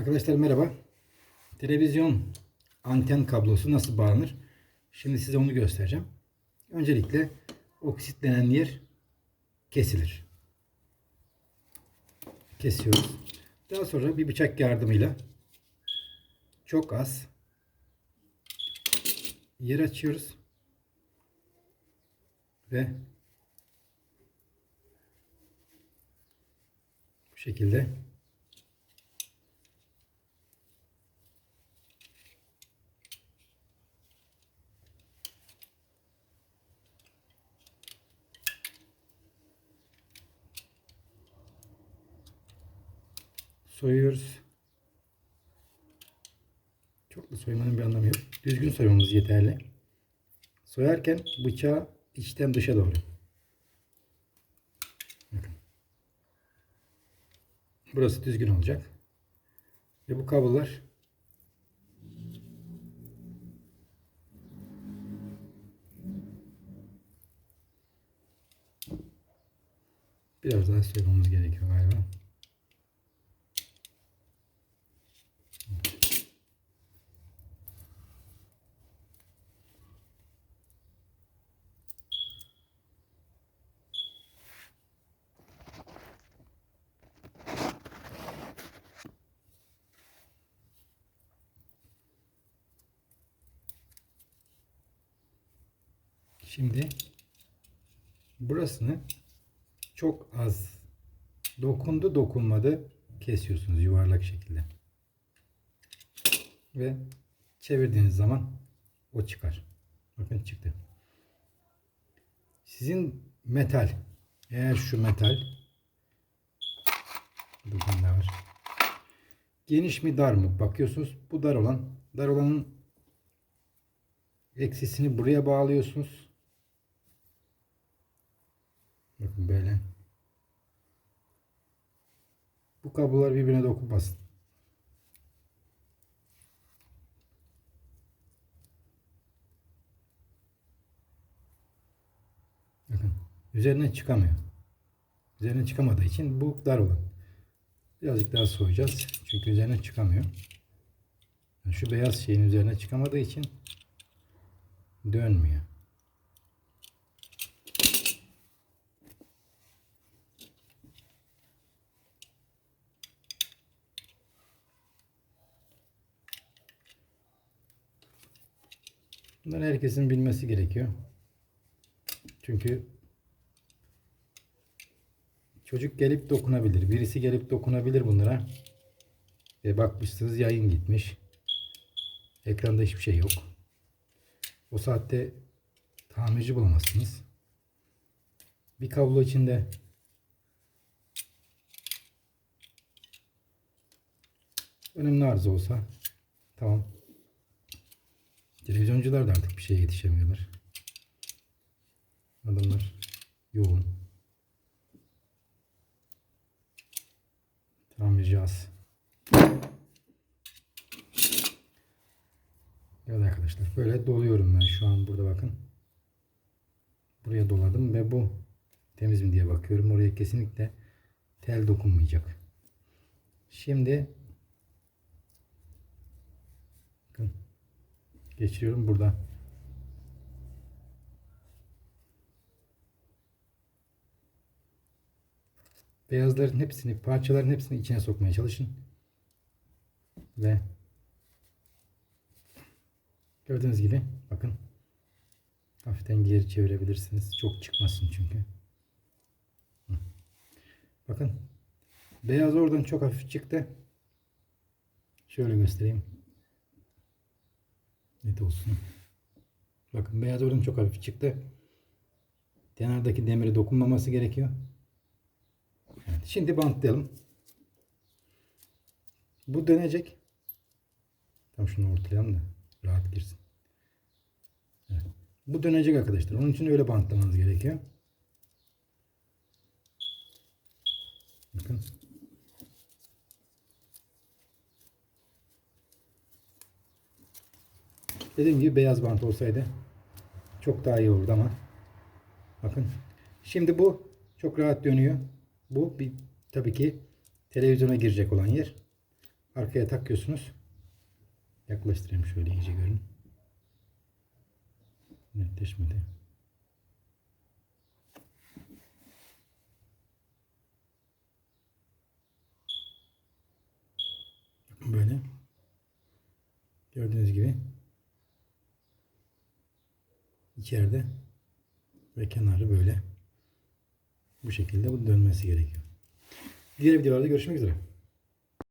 Arkadaşlar merhaba. Televizyon anten kablosu nasıl bağlanır? Şimdi size onu göstereceğim. Öncelikle oksitlenen yer kesilir. Kesiyoruz. Daha sonra bir bıçak yardımıyla çok az yer açıyoruz. Ve bu şekilde soyuyoruz. Çok da soymanın bir anlamı yok. Düzgün soymamız yeterli. Soyarken bıçağı içten dışa doğru. Bakın. Burası düzgün olacak. Ve bu kablolar biraz daha soymamız gerekiyor galiba. Şimdi burasını çok az dokundu dokunmadı kesiyorsunuz yuvarlak şekilde. Ve çevirdiğiniz zaman o çıkar. Bakın çıktı. Sizin metal eğer şu metal burada ne var? Geniş mi dar mı? Bakıyorsunuz. Bu dar olan. Dar olanın eksisini buraya bağlıyorsunuz. Bakın böyle. Bu kablolar birbirine dokunmasın. Bakın. Üzerine çıkamıyor. Üzerine çıkamadığı için bu dar olan. Birazcık daha soyacağız. Çünkü üzerine çıkamıyor. Şu beyaz şeyin üzerine çıkamadığı için dönmüyor. Bunları herkesin bilmesi gerekiyor. Çünkü çocuk gelip dokunabilir. Birisi gelip dokunabilir bunlara. Ve bakmışsınız yayın gitmiş. Ekranda hiçbir şey yok. O saatte tamirci bulamazsınız. Bir kablo içinde önemli arıza olsa tamam. Televizyoncular da artık bir şeye yetişemiyorlar. Adamlar yoğun. Tamirci az. Evet arkadaşlar böyle doluyorum ben şu an burada bakın. Buraya doladım ve bu temiz mi diye bakıyorum. Oraya kesinlikle tel dokunmayacak. Şimdi geçiriyorum burada. Beyazların hepsini, parçaların hepsini içine sokmaya çalışın. Ve gördüğünüz gibi bakın hafiften geri çevirebilirsiniz. Çok çıkmasın çünkü. Bakın beyaz oradan çok hafif çıktı. Şöyle göstereyim. Net olsun. Bakın beyaz oradan çok hafif çıktı. Kenardaki demiri dokunmaması gerekiyor. Evet, şimdi bantlayalım. Bu dönecek. Tam şunu ortalayalım da rahat girsin. Evet. Bu dönecek arkadaşlar. Onun için öyle bantlamanız gerekiyor. Bakın. Dediğim gibi beyaz bant olsaydı çok daha iyi olurdu ama bakın. Şimdi bu çok rahat dönüyor. Bu bir tabii ki televizyona girecek olan yer. arkaya takıyorsunuz. Yaklaştırayım şöyle iyice görün. Netleşmedi. Böyle. Gördüğünüz gibi içeride ve kenarı böyle bu şekilde bu dönmesi gerekiyor. Diğer videolarda görüşmek üzere.